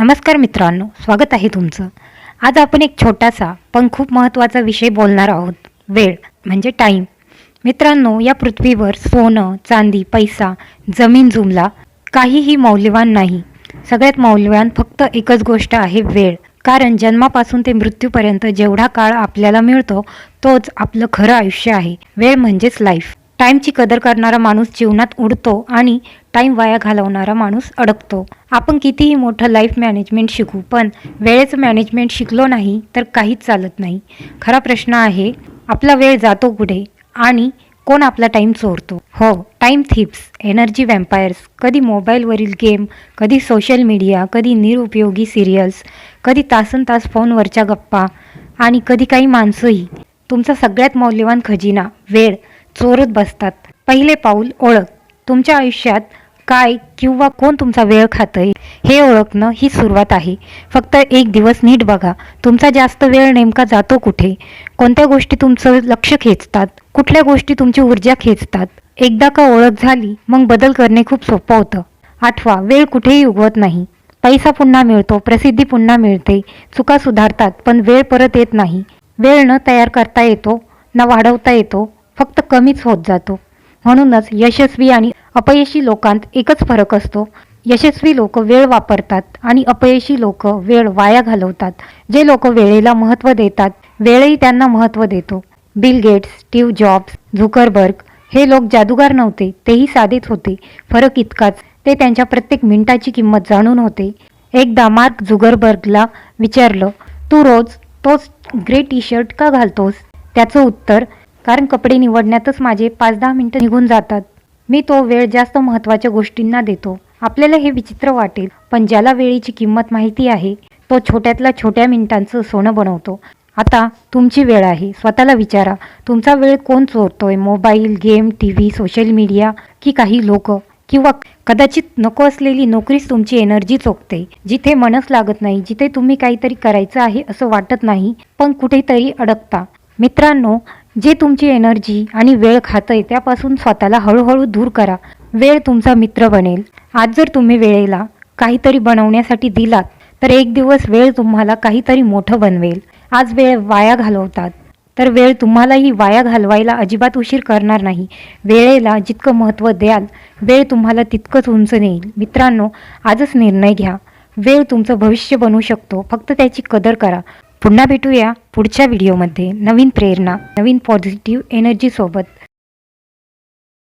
नमस्कार मित्रांनो स्वागत आहे तुमचं. आज आपण एक छोटासा पण खूप महत्त्वाचा विषय बोलणार आहोत. वेळ म्हणजे टाईम मित्रांनो या पृथ्वीवर सोनं चांदी पैसा जमीन जुमला काहीही मौल्यवान नाही. सगळ्यात मौल्यवान फक्त एकच गोष्ट आहे वेळ. कारण जन्मापासून ते मृत्यूपर्यंत जेवढा काळ आपल्याला मिळतो तोच आपलं खरं आयुष्य आहे. वेळ म्हणजेच लाईफ टाईमची कदर करणारा माणूस जीवनात उडतो आणि टाईम वाया घालवणारा माणूस अडकतो. आपण कितीही मोठं लाईफ मॅनेजमेंट शिकू पण वेळेचं मॅनेजमेंट शिकलो नाही तर काहीच चालत नाही. खरा प्रश्न आहे आपला वेळ जातो कुठे आणि कोण आपला टाईम चोरतो? हो टाईम थिप्स एनर्जी वॅम्पायर्स कधी मोबाईलवरील गेम कधी सोशल मीडिया कधी निरुपयोगी सिरियल्स कधी तासन तास फोनवरच्या गप्पा आणि कधी काही माणसंही. तुमचा सगळ्यात मौल्यवान खजिना वेळ चोरत बसतात. पहिले पाऊल ओळख. तुमच्या आयुष्यात काय किंवा कोण तुमचा वेळ खातंय हे ओळखणं ही सुरुवात आहे. फक्त एक दिवस नीट बघा. तुमचा जास्त वेळ नेमका जातो कुठे? कोणत्या गोष्टी तुमचं लक्ष खेचतात? कुठल्या गोष्टी तुमची ऊर्जा खेचतात? एकदा का ओळख झाली मग बदल करणे खूप सोपं होतं. आठवा वेळ कुठेही उगवत नाही. पैसा पुन्हा मिळतो प्रसिद्धी पुन्हा मिळते. चुका सुधारतात पण वेळ परत येत नाही. वेळ न तयार करता येतो ना वाढवता येतो. फक्त कमीच होत जातो. म्हणूनच यशस्वी आणि अपयशी लोकांत एकच फरक असतो. यशस्वी लोक वेळ वापरतात आणि अपयशी लोक वेळ वाया घालवतात. जे लोक वेळेला महत्त्व देतात वेळही त्यांना महत्त्व देतो. Bill Gates Steve Jobs Zuckerberg हे लोक जादूगार नव्हते तेही साधेच होते. फरक इतकाच ते त्यांच्या प्रत्येक मिनिटाची किंमत जाणून होते. एकदा मार्क झुगरबर्गला विचारलं तू रोज तोच ग्रे टी शर्ट का घालतोस? त्याचं उत्तर कारण कपडे निवडण्यातच माझे पाच दहा मिनिटं निघून जातात. मी तो वेळ जास्त महत्त्वाच्या गोष्टींना देतो. आपल्याला हे विचित्र वाटेल पण ज्याला वेळेची किंमत माहिती आहे तो छोट्यातल्या छोट्या मिनिटांचं सोनं बनवतो. आता तुमची वेळ आहे. स्वतःला विचारा तुमचा वेळ कोण चोरतोय? Mobile game T V social media की काही लोक? किंवा कदाचित नको असलेली नोकरीच तुमची एनर्जी चोखते जिथे मनच लागत नाही जिथे तुम्ही काहीतरी करायचं आहे असं वाटत नाही पण कुठेतरी अडकता. मित्रांनो जे तुमची एनर्जी आणि वेळ खातंय त्यापासून स्वतःला हळूहळू दूर करा. वेळ तुमचा मित्र बनेल. आज जर तुम्ही वेळेला काहीतरी बनवण्यासाठी दिलात तर एक दिवस वेळ तुम्हाला काहीतरी मोठं बनवेल. आज वेळ वाया घालवतात. तर वेळ तुम्हालाही वाया घालवायला अजिबात उशीर करणार नाही. वेळेला जितकं महत्त्व द्याल वेळ तुम्हाला तितकंच उंच नेईल. मित्रांनो आजच निर्णय घ्या. वेळ तुमचं भविष्य बनू शकतो. फक्त त्याची कदर करा. पुन्हा भेटूया पुढच्या व्हिडिओमध्ये. नवीन प्रेरणा नवीन पॉझिटिव्ह एनर्जीसोबत